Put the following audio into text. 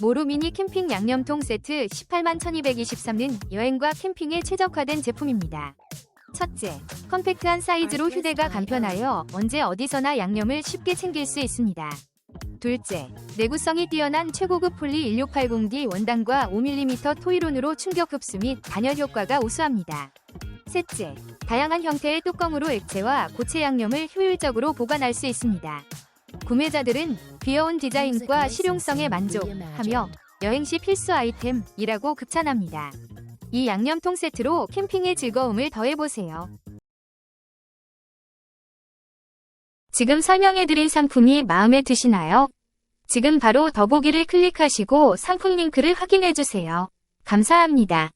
모로 미니 캠핑 양념통 세트 18만 1223는 여행과 캠핑에 최적화된 제품입니다. 첫째, 컴팩트한 사이즈로 휴대가 간편하여 언제 어디서나 양념을 쉽게 챙길 수 있습니다. 둘째, 내구성이 뛰어난 최고급 폴리 1680D 원단과 5mm 토이론으로 충격 흡수 및 단열 효과가 우수합니다. 셋째, 다양한 형태의 뚜껑으로 액체와 고체 양념을 효율적으로 보관할 수 있습니다. 구매자들은 귀여운 디자인과 실용성에 만족하며 여행 시 필수 아이템이라고 극찬합니다. 이 양념통 세트로 캠핑의 즐거움을 더해보세요. 지금 설명해드린 상품이 마음에 드시나요? 지금 바로 더보기를 클릭하시고 상품 링크를 확인해주세요. 감사합니다.